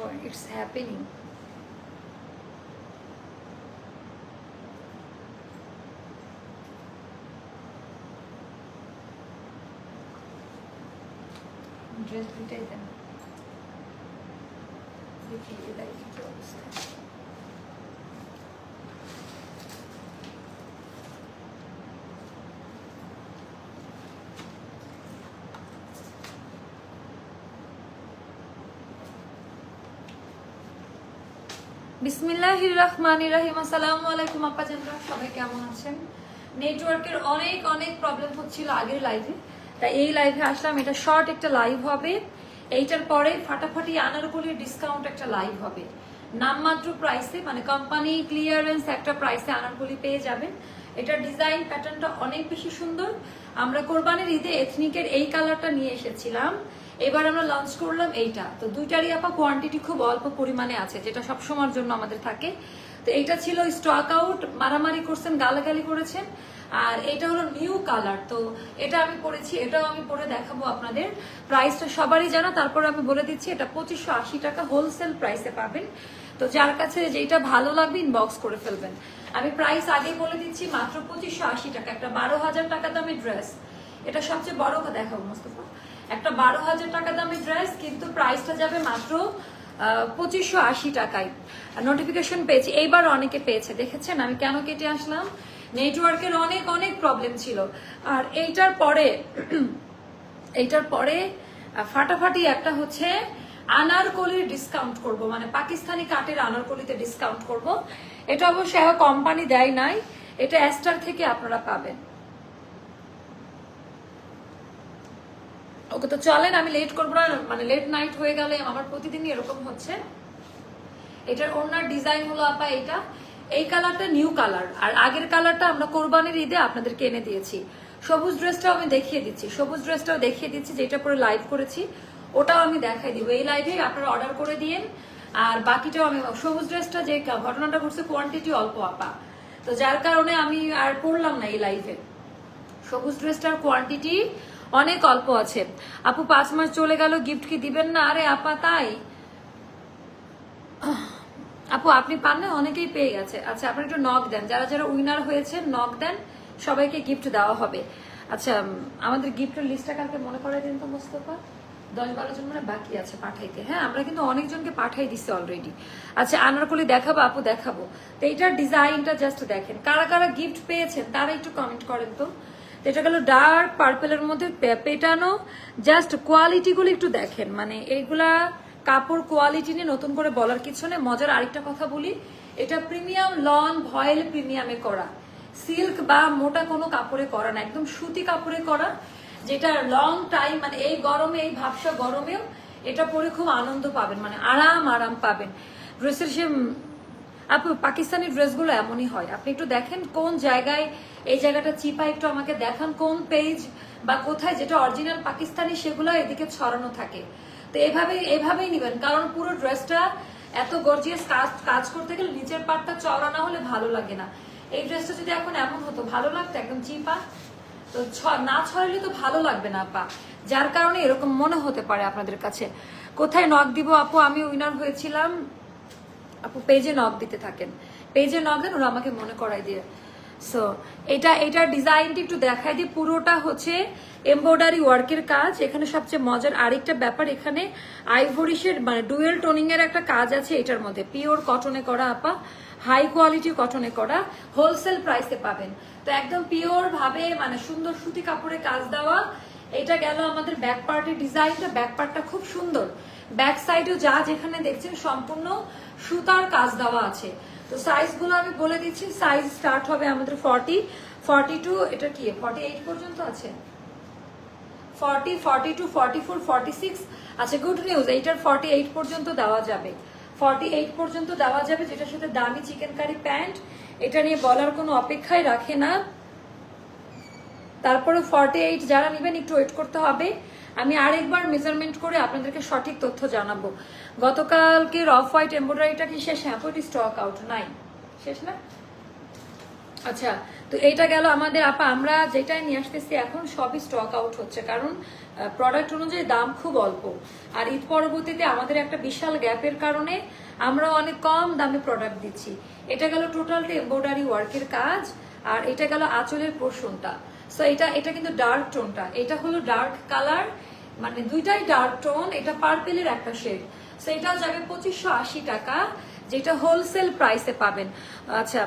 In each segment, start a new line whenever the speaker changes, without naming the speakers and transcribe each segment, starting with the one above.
for it's happening. Just read them. বিসমিল্লাহির রহমানির রহিম। আসসালামু আলাইকুম আপা জানরা সবাই কেমন আছেন? নেটওয়ার্কের অনেক অনেক প্রবলেম হচ্ছিল আগের লাইভে তাই এই লাইভে আসলাম। এটা শর্ট একটা লাইভ হবে। এইটার পরে ফাটাফাটি আনারকলির ডিসকাউন্ট একটা লাইভ হবে। নামমাত্র প্রাইসে মানে কোম্পানি ক্লিয়ারেন্স একটা প্রাইসে আনারকলি পেয়ে যাবেন। এটার ডিজাইন প্যাটার্নটা অনেক বেশি সুন্দর। আমরা কোরবানির ঈদে এথনিকের এই কালারটা নিয়ে এসেছিলাম। এবার আমরা লঞ্চ করলাম এইটা। তো দুইটারই আপা কোয়ান্টিটি খুব অল্প পরিমাণে আছে, যেটা সব সময়ের জন্য আমাদের থাকে। তো এইটা ছিল স্টক আউট মারামারি করছেন, গালাগালি করেছেন। আর এটা হলো নিউ কালার তো এটা আমি পরেছি এটাও আমি পরে দেখাবো আপনাদের। প্রাইসটা সবারই জানা, তারপর আমি বলে দিচ্ছি, এটা পঁচিশশো আশি টাকা হোলসেল প্রাইসে পাবেন। তো যার কাছে যেটা ভালো লাগবে ইনবক্স করে ফেলবেন। আমি প্রাইস আগে বলে দিচ্ছি, মাত্র পঁচিশশো আশি টাকা, একটা বারো হাজার টাকা দামের ড্রেস এটা সবচেয়ে বড় দেখাবো মোস্তফা। একটা বারো হাজার টাকা দামের ড্রেস, কিন্তু প্রাইসটা যাবে মাত্র পঁচিশশো আশি টাকায়। নোটিফিকেশন পেয়েছি। এইবার অনেকে পেয়েছে, দেখেছেন? আমি কেন কেটে আসলাম? নেটওয়ার্কের অনেক অনেক প্রবলেম ছিল। আর এইটার পরে এইটার পরে ফাটাফাটি একটা হচ্ছে, আনারকলির ডিসকাউন্ট করব। মানে পাকিস্তানি কাটের আনারকলিতে ডিসকাউন্ট করব। এটা অবশ্য কোম্পানি দেয় নাই। এটা অ্যাস্টার থেকে আপনারা পাবেন। ওকে তো চলেন, আমি লেট করব না মানে লেট নাইট হয়ে গেলে আমার প্রতিদিনই এরকম হচ্ছে। এটার ওনার ডিজাইন হলো আপা এটা এই কালারটা নিউ কালার আর আগের কালারটা আমরা কোরবানির ঈদে আপনাদেরকে এনে দিয়েছি। সবুজ ড্রেসটাও আমি দেখিয়ে দিচ্ছি, সবুজ ড্রেসটাও দেখিয়ে দিচ্ছি, যেটা পরে লাইভ করেছি, ওটাও আমি দেখাই দিব। এই লাইভে আপনারা অর্ডার করে দিয়েন আর বাকিটাও আমি, সবুজ ড্রেসটা যে ঘটনাটা ঘটছে কোয়ান্টিটি অল্প আপা। তো যার কারণে আমি আর পড়লাম না এই লাইভে সবুজ ড্রেসটার কোয়ান্টিটি অনেক অল্প আছে। আপু, পাঁচ মাস চলে গেল গিফট কি দিবেন না? আরে, আপা, তাই। আপু, আপনি পান না অনেকেই পেয়ে গেছে। আচ্ছা আপনি একটু নক দেন। যারা যারা উইনার হয়েছে নক দেন। সবাইকে গিফট দেওয়া হবে। আচ্ছা আমাদের গিফটের লিস্টটা কালকে মনে করে দিন তো, মোস্তফা। দশ বারো জন মানে বাকি আছে পাঠাইতে। হ্যাঁ আমরা কিন্তু অনেকজনকে পাঠাই দিছি অলরেডি আচ্ছা আনারকলি দেখাবো, আপু, দেখাবো। তো এইটার ডিজাইনটা জাস্ট দেখেন। কারা কারা গিফট পেয়েছেন, তারা একটু কমেন্ট করেন তো। এটা গেল ডার্ক পার্পেলের মধ্যে পেটানো। জাস্ট কোয়ালিটিগুলো একটু দেখেন। মানে এইগুলা কাপড় কোয়ালিটি নিয়ে নতুন করে বলার কিছু নেই। মজার আরেকটা কথা বলি, এটা প্রিমিয়াম লন ভয়েল প্রিমিয়ামে করা। সিল্ক বা মোটা কোনো কাপড়ে করা না, একদম সুতি কাপড়ে করা। যেটা লং টাইম মানে এই গরমে, এই ভাবসা গরমেও এটা পরে খুব আনন্দ পাবেন। মানে আরাম আরাম পাবেন। ড্রেসের সে আপু, পাকিস্তানি ড্রেসগুলো এমনই হয়। আপনি একটু দেখেন কোন জায়গায়, এই জায়গাটা চিপা, একটু আমাকে দেখান কোন পেজ বা কোথায় যেটা অরিজিনাল পাকিস্তানি, সেগুলো এদিকে ছড়ানো থাকে। তো এভাবে, এভাবেই নিবেন, কারণ পুরো ড্রেসটা এত গর্জিয়াস কাজ কাজ করতে গেলে নিচের পাটটা চওড়া না হলে ভালো লাগে না। এই ড্রেসটা যদি এখন এমন হতো, ভালো লাগতো, একদম চিপা। তো না ছড়ালে তো ভালো লাগবে না, আপা। যার কারণে এরকম মনে হতে পারে আপনাদের কাছে। কোথায় নক দিব, আপু? আমি উইনার হয়েছিলাম আপু পেজে নক দিতে থাকেন। পেজে নক দেন, ওরা আমাকে মনে করাই দিয়ে। সো এটা, এটার ডিজাইনটা একটু দেখাই দিই পুরোটা হচ্ছে এমব্রয়ডারি ওয়ার্কের কাজ। এখানে সবচেয়ে মজার আরেকটা ব্যাপার, এখানে আইভরিশের মানে ডুয়েল টোনিং এর একটা কাজ আছে এটার মধ্যে। পিওর কটনে করা, আপা। হাই কোয়ালিটি কটনে করা হোলসেল প্রাইসে পাবেন। তো একদম পিওর ভাবে মানে সুন্দর সুতি কাপড়ে কাজ দেওয়া, এটা গেল আমাদের ব্যাক পার্টের ডিজাইনটা ব্যাক পার্টটা খুব সুন্দর। ব্যাক সাইডেও যা যেখানে দেখছেন, সম্পূর্ণ সুতার কাজ দেওয়া আছে। তো সাইজগুলো আমি বলে দিচ্ছি সাইজ স্টার্ট হবে আমাদের ফর্টি ফর্টি টু এটা কি ফর্টি এইট পর্যন্ত আছে? Forty forty two forty four forty six আচ্ছা গুড নিউজ এইটার ফর্টি এইট পর্যন্ত দেওয়া যাবে। ফর্টি এইট পর্যন্ত দেওয়া যাবে, যেটার সাথে দামি চিকেন কারি প্যান্ট এটা নিয়ে বলার কোনো অপেক্ষাই রাখে না। তারপরে ফর্টি এইট যারা নেবেন, একটু ওয়েট করতে হবে। আমি আরেকবার মেজারমেন্ট করে আপনাদেরকে সঠিক তথ্য জানাব। গতকালকে অফ হোয়াইট এমব্রয়ডারিটা কি শেষ? হ্যাঁ স্টক আউট নাই। শেষ না? আচ্ছা তো এইটা গেল আমাদের আপা, আমরা যেটাই নিয়ে আসতেছি এখন সবই স্টক আউট হচ্ছে। কারণ প্রোডাক্ট অনুযায়ী দাম খুব অল্প। আর ঈদ পরবর্তীতে আমাদের একটা বিশাল গ্যাপের কারণে আমরা অনেক কম দামে প্রোডাক্ট দিচ্ছি। এটা গেল টোটালটা এমব্রয়ডারি ওয়ার্কের কাজ, আর এটা গেল আঁচলের পোর্শনটা সো এটা এটা কিন্তু ডার্ক টোনটা এটা হলো ডার্ক কালার মানে দুইটাই ডার্ক টোন এটা পার্পেলের একটা শেড সো এটাও যাবে পঁচিশশো আশি টাকা, যেটা হোলসেল প্রাইসে পাবেন। আচ্ছা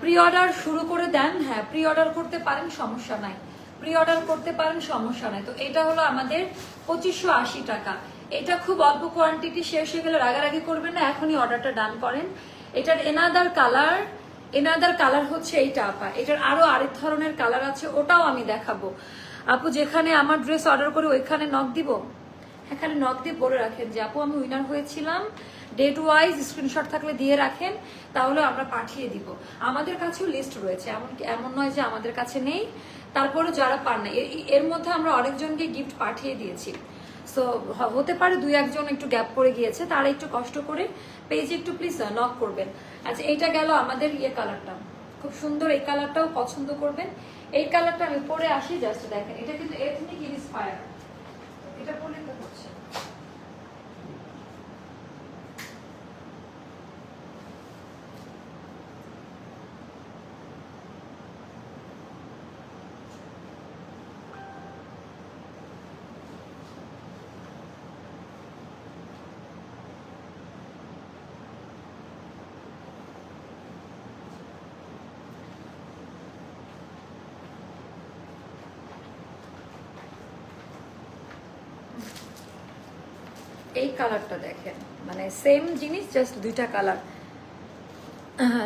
প্রি অর্ডার শুরু করে দেন। হ্যাঁ প্রি অর্ডার করতে পারেন, সমস্যা নাই। প্রি অর্ডার করতে পারেন, সমস্যা নাই। তো এটা হলো আমাদের পঁচিশশো আশি টাকা। এটা খুব অল্প কোয়ান্টিটি শেষ হয়ে গেলে রাগারাগি করবেন না, এখনই অর্ডারটা ডান করেন। এটার এনাদার কালার এনাদার কালার হচ্ছে এইটা, আপা। এটার আরও আরেক ধরনের কালার আছে, ওটাও আমি দেখাবো। আপু, যেখানে আমার ড্রেস অর্ডার করে ওইখানে নক দিব? এখানে নক দিয়ে বলে রাখেন যে, আপু, আমি উইনার হয়েছিলাম। ডেট ওয়াইজ স্ক্রিনশট থাকলে দিয়ে রাখেন, তাহলে আমরা পাঠিয়ে দিব। আমাদের কাছেও লিস্ট রয়েছে এমন এমন নয় যে আমাদের কাছে নেই। তারপরে যারা পান না এর মধ্যে আমরা অনেকজনকে গিফট পাঠিয়ে দিয়েছি। সো হতে পারে দুই একজন একটু গ্যাপ করে গিয়েছে, তারা একটু কষ্ট করে পেজে একটু প্লিজ নক করবেন। আচ্ছা এইটা গেল আমাদের ইয়ে কালারটা খুব সুন্দর এই কালারটাও পছন্দ করবেন। এই কালারটা আমি পরে আসি জাস্ট দেখেন, এটা কিন্তু এথনিক ইন্সপায়ার এটা পরে এই কালারটা দেখেন। মানে সেম জিনিস জাস্ট দুইটা কালার।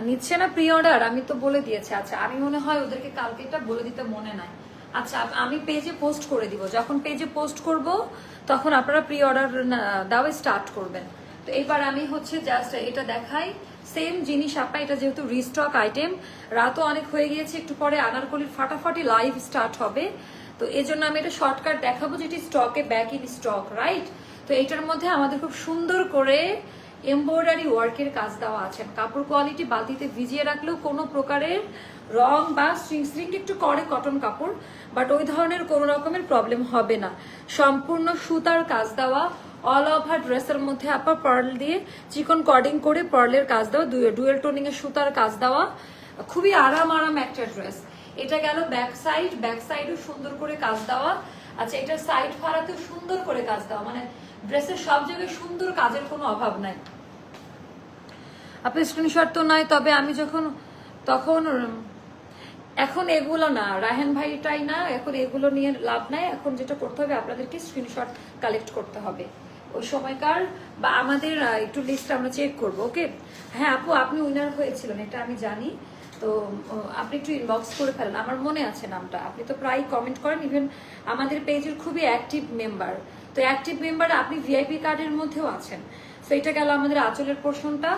নিচ্ছে না প্রি অর্ডার আমি তো বলে দিয়েছি। আচ্ছা আমি মনে হয় ওদেরকে কালকে এটা বলে দিতে মনে নাই। আচ্ছা আমি পেজে পোস্ট করে দিব। যখন পেজে পোস্ট করব, তখন আপনারা প্রি অর্ডার দেওয়া স্টার্ট করবেন। তো এবার আমি হচ্ছে জাস্ট এটা দেখাই। সেম জিনিস আপা, এটা যেহেতু রিস্টক আইটেম রাতও অনেক হয়ে গিয়েছে, একটু পরে আনারকলির ফাটাফাটি লাইভ স্টার্ট হবে। তো এই জন্য আমি এটা শর্টকাট দেখাবো যেটি স্টকে ব্যাক ইন স্টক রাইট তো এটার মধ্যে আমাদের খুব সুন্দর করে এমব্রয়ডারি ওয়ার্কের কাজ দেওয়া আছে। কাপড় কোয়ালিটি বালতিতে ভিজিয়ে রাখলেও কোনো প্রকারের রং বা স্ট্রিং স্ট্রিং একটু করে কটন কাপড় বাট ওই ধরনের কোনো রকমের প্রবলেম হবে না। সম্পূর্ণ সুতার কাজ দেওয়া অল ওভার ড্রেসের মধ্যে আপা পার্ল দিয়ে চিকন কডিং করে পার্লের কাজ দেওয়া ডুয়েল টোনিং এর সুতার কাজ দেওয়া, খুবই আরাম আরাম একটা ড্রেস এটা গেল ব্যাক সাইড ব্যাক সাইডও সুন্দর করে কাজ দেওয়া আচ্ছা এটার সাইড ফাড়াতেও সুন্দর করে কাজ দেওয়া মানে ড্রেসের সব জায়গায় সুন্দর কাজের কোনো অভাব নাই। আপনি স্ক্রিনশট তো নাই, তবে আমি যখন, তখন, এখন এগুলো না রাহেন ভাইটাই না, এখন এগুলো নিয়ে লাভ নাই, এখন যেটা করতে হবে আপনাদেরকে স্ক্রিনশট কালেক্ট করতে হবে। ওই সময়কার বা আমাদের একটু লিস্ট আমরা চেক করব ওকে হ্যাঁ আপু, আপনি উইনার হয়েছিলেন, এটা আমি জানি। তো আপনি একটু ইনবক্স করে ফেলেন, আমার মনে আছে নামটা। আপনি তো প্রায় কমেন্ট করেন ইভেন আমাদের পেজের খুবই অ্যাক্টিভ মেম্বার তো অ্যাক্টিভ মেম্বার আপনি ভিআইপি কার্ডের মধ্যেও আছেন। তো এটা গেল আমাদের আঁচলের পোর্শনটা।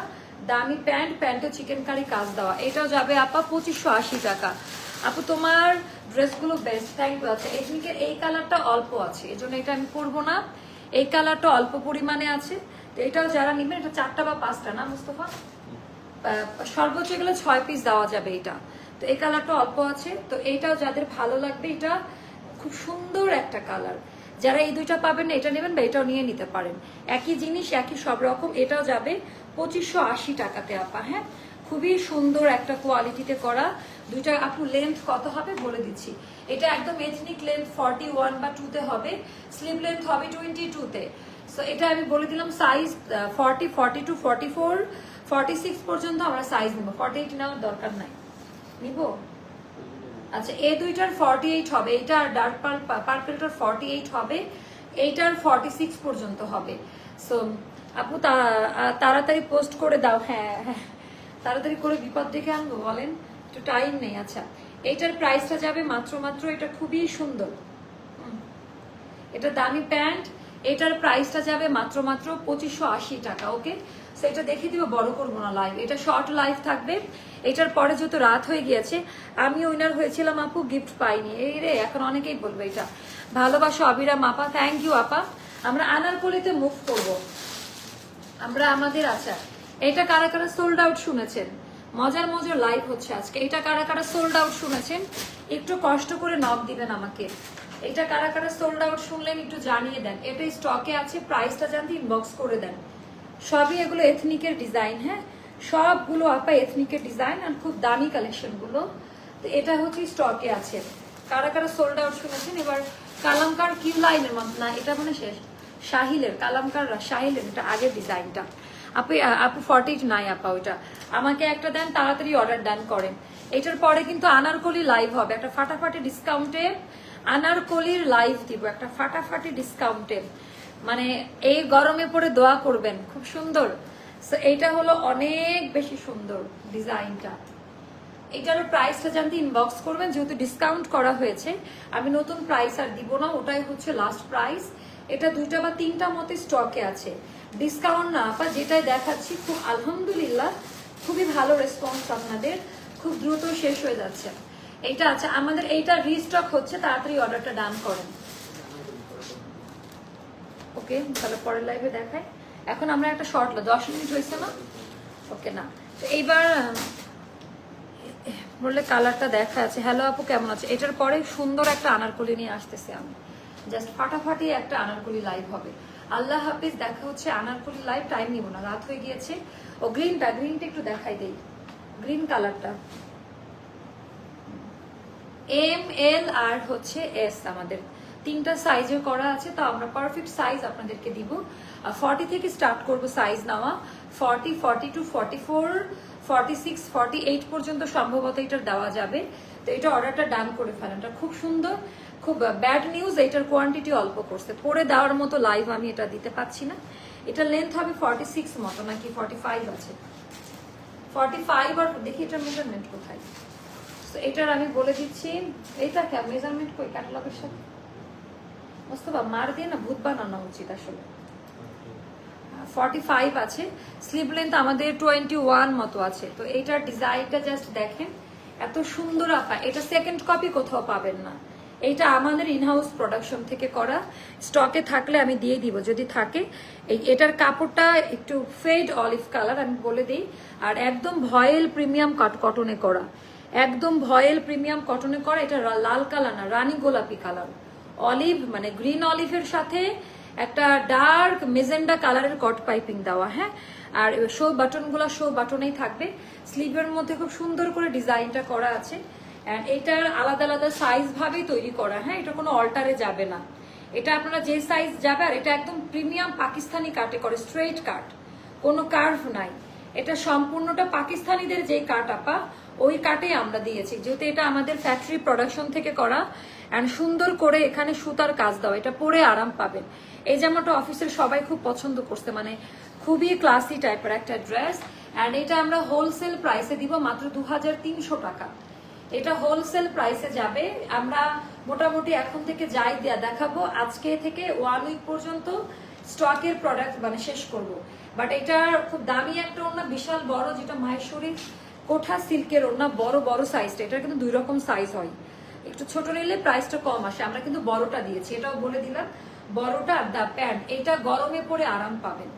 দামি প্যান্ট, প্যান্টে চিকেন কারি কাজ দেওয়া। এটাও যাবে আপা পঁচিশশো আশি টাকা। আপু, তোমার ড্রেসগুলো বেস্ট থ্যাংক ইউ আছে এথনিকের এই কালারটা অল্প আছে এই জন্য এটা আমি করব না। এই কালারটা অল্প পরিমাণে আছে। তো এটাও যারা নেবেন, এটা চারটা বা পাঁচটা না, মুস্তফা? সর্বোচ্চ গেলে ছয় পিস দেওয়া যাবে এটা। তো এই কালারটা অল্প আছে। তো এইটাও যাদের ভালো লাগবে, এটা খুব সুন্দর একটা কালার। যারা এই দুইটা পাবেন না, এটা নেবেন বা এটাও নিয়ে নিতে পারেন। একই জিনিস, একই সব রকম, এটাও যাবে পঁচিশশো আশি টাকাতে, আপা হ্যাঁ? খুবই সুন্দর একটা কোয়ালিটিতে করা। দুইটা, আপু লেন্থ কত হবে বলে দিচ্ছি। এটা একদম এথনিক লেন্থ ফর্টি ওয়ান বা টুতে হবে। স্লিভ লেন্থ হবে টোয়েন্টি টুতে সো এটা আমি বলে দিলাম size forty forty two forty four forty six পর্যন্ত আমরা সাইজ নেব। ফর্টি এইট নেওয়ার দরকার নাই। নিব? আচ্ছা এই দুইটার ফর্টি এইট হবে এইটা ডার্ক পার্পেলটার ফর্টি এইট হবে, এইটার ফর্টি সিক্স পর্যন্ত হবে। সো আপু তাড়াতাড়ি পোস্ট করে দাও। হ্যাঁ হ্যাঁ তাড়াতাড়ি করে বিপদ ডেকে আনব, বলেন। একটু টাইম নেই আচ্ছা। এইটার প্রাইসটা যাবে মাত্র মাত্র, এটা খুবই সুন্দর। এটা দামি প্যান্ট, এটার প্রাইসটা যাবে মাত্র মাত্র পঁচিশশো টাকা ওকে সেটা দেখে দিব, বড় করব না লাইভ এটা শর্ট লাইভ থাকবে। এটার পরে যেহেতু রাত হয়ে গিয়েছে, আমি উইনার হয়েছিলাম আপু গিফট পাইনি। এই রে, এখন অনেকেই বলবে এটা। ভালোবাসো অবিরাম আপা থ্যাংক ইউ আপা। আমরা আনারকলিতে মুভ করব। আমরা আমাদের আচ্ছা এটা কারা কারা সোল্ড আউট শুনেছেন? মজার মজার লাইভ হচ্ছে আজকে। এটা কারা কারা সোল্ড আউট শুনেছেন? একটু কষ্ট করে নক দিবেন আমাকে। এটা কারা কারা সোল্ড আউট শুনলেন একটু জানিয়ে দেন। এটা স্টকে আছে প্রাইসটা জানতে ইনবক্স করে দেন। সবই এগুলো এথনিকের ডিজাইন হ্যাঁ? সবগুলো আপা এথনিকের ডিজাইন আর খুব দামি কালেকশনগুলো। তো এটা হচ্ছে স্টকে আছে। কারা কারা সোল্ড আউট শুনেছেন? এবার কালামকার কিউ লাইনের না, এটা মানে শেষ। শাহিলের, কালামকার শাহিলের এটা আগের ডিজাইনটা আপু আপু ফর্টি নাই আপা ওইটা। আমাকে একটা দেন, তাড়াতাড়ি অর্ডার ডান করেন। এটার পরে কিন্তু আনারকলি লাইভ হবে। একটা ফাটাফাটি ডিসকাউন্টে আনারকলির লাইভ দিব। একটা ফাটাফাটি ডিসকাউন্টে মানে এই গরমে পরে দোয়া করবেন খুব সুন্দর। So, এইটা হলো অনেক বেশি সুন্দর ডিজাইনটা। এটারও প্রাইসটা জানতে ইনবক্স করবেন যেহেতু ডিসকাউন্ট করা হয়েছে। আমি নতুন প্রাইস আর দিব না ওটাই হচ্ছে লাস্ট প্রাইস এটা দুইটা বা তিনটা মতে স্টকে আছে। ডিসকাউন্ট না আপা যেটাই দেখাচ্ছি খুব আলহামদুলিল্লাহ খুবই ভালো রেসপন্স আপনাদের। খুব দ্রুত শেষ হয়ে যাচ্ছে। এইটা আছে আমাদের এইটা রিস্টক হচ্ছে তাড়াতাড়ি অর্ডারটা ডান করেন। ওকে, তাহলে পরের লাইভে দেখাই। এখন আমরা একটা শর্ট দশ মিনিট হয়েছে না? ওকে, না। তো এইবার বললে কালারটা দেখা আছে। হ্যালো আপু, কেমন আছে? এটার পরে সুন্দর একটা আনারকলি নিয়ে আসতেছে আমি। জাস্ট ফাটাফাটি একটা আনারকলি লাইভ হবে। আল্লাহ হাফিজ, দেখা হচ্ছে আনারকলি লাইভ টাইম নিব না, রাত হয়ে গিয়েছে। ও গ্রিনটা গ্রিনটা একটু দেখাই দেই। গ্রিন কালারটা এম এল আর হচ্ছে এস আমাদের। তিনটা সাইজে করা আছে, তো আমরা পারফেক্ট সাইজ আপনাদেরকে দিব। ফর্টি থেকে স্টার্ট করব সাইজ নেওয়া। Forty forty two forty four forty six forty eight পর্যন্ত সম্ভবত এটা দেওয়া যাবে। তো এটা অর্ডারটা ডান করে ফেলেন। খুব সুন্দর, খুব ব্যাড নিউজ এটার কোয়ান্টিটি অল্প করছে। পরে দেওয়ার মতো লাইভ আমি এটা দিতে পাচ্ছি না। এটা লেন্থ হবে ফর্টি সিক্স মতো, নাকি ফর্টি ফাইভ আছে? ফর্টি ফাইভ আর দেখি এটার মেজারমেন্ট কোথায়। তো এটার আমি বলে দিচ্ছি এইটা মেজারমেন্ট কই ক্যাটালগের সাথে? মোস্তফা মার দিয়ে না ভূত বানানো উচিত আসলে। ফর্টি ফাইভ আছে। স্লিভ লেন্থ আমাদের টোয়েন্টি ওয়ান মতো আছে। তো এইটার ডিজাইনটা জাস্ট দেখেন, এত সুন্দর আপা এটা সেকেন্ড কপি কোথাও পাবেন না। এইটা আমাদের ইনহাউস প্রোডাকশন থেকে করা। স্টকে থাকলে আমি দিয়ে দিব। যদি থাকে, এই এটার কাপড়টা একটু ফেড অলিভ কালার আমি বলে দিই। আর একদম ভয়েল প্রিমিয়াম কটনে করা। একদম ভয়েল প্রিমিয়াম কটনে করা। এটা লাল কালার না, রানী গোলাপি কালার অলিভ মানে গ্রিন অলিভের সাথে একটা ডার্ক মেজেন্ডা কালারের কট পাইপিং দেওয়া হ্যাঁ? আর শো বাটনগুলো শো বাটনেই থাকবে। স্লিভের মধ্যে খুব সুন্দর করে ডিজাইনটা করা আছে। অ্যান্ড এটার আলাদা আলাদা সাইজ ভাবেই তৈরি করা হ্যাঁ? এটা কোনো অল্টারে যাবে না। এটা আপনারা যে সাইজ যাবে, আর এটা একদম প্রিমিয়াম পাকিস্তানি কাটে করে স্ট্রেট কাট কোনো কার্ভ নাই। এটা সম্পূর্ণটা পাকিস্তানিদের যে কাট আপা, ওই কাটেই আমরা দিয়েছি। যেহেতু এটা আমাদের ফ্যাক্টরি প্রোডাকশন থেকে করা অ্যান্ড সুন্দর করে এখানে সুতার কাজ দাও, এটা পরে আরাম পাবেন। এই জামাটা অফিসের সবাই খুব পছন্দ করছে মানে খুবই ক্লাসি টাইপের একটা ড্রেস অ্যান্ড এটা আমরা হোলসেল প্রাইসে দিব মাত্র দু হাজার তিনশো টাকা। এটা হোলসেল প্রাইসে যাবে। আমরা মোটামুটি এখন থেকে যাই দেয়া দেখাবো। আজকে থেকে ওয়ান উইক পর্যন্ত স্টকের প্রোডাক্ট মানে শেষ করব। বাট এটা খুব দামি একটা ওড়না, বিশাল বড়, যেটা মাহেশ্বরী কোঠা সিল্কের ওড়না, বড় বড় সাইজটা এটা কিন্তু দুই রকম সাইজ হয়। একটু ছোট নিলে প্রাইসটা কম আসে। আমরা কিন্তু বড়টা দিয়েছি, এটাও বলে দিলাম। বড়টা আর দা প্যান্ট এটা গরমে পরে আরাম পাবেন।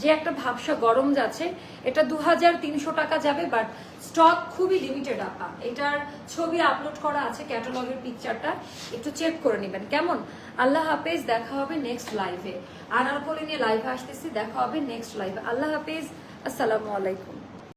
যে একটা ভাবসা গরম যাচ্ছে, এটা দু হাজার তিনশো টাকা যাবে বাট স্টক খুবই লিমিটেড আপা। এটার ছবি আপলোড করা আছে ক্যাটালগের পিকচারটা একটু চেক করে নেবেন। কেমন? আল্লাহ হাফেজ, দেখা হবে নেক্সট লাইভে আনারকলি নিয়ে লাইভে আসতেছি, দেখা হবে নেক্সট লাইভে আল্লাহ হাফেজ, আসসালামু আলাইকুম।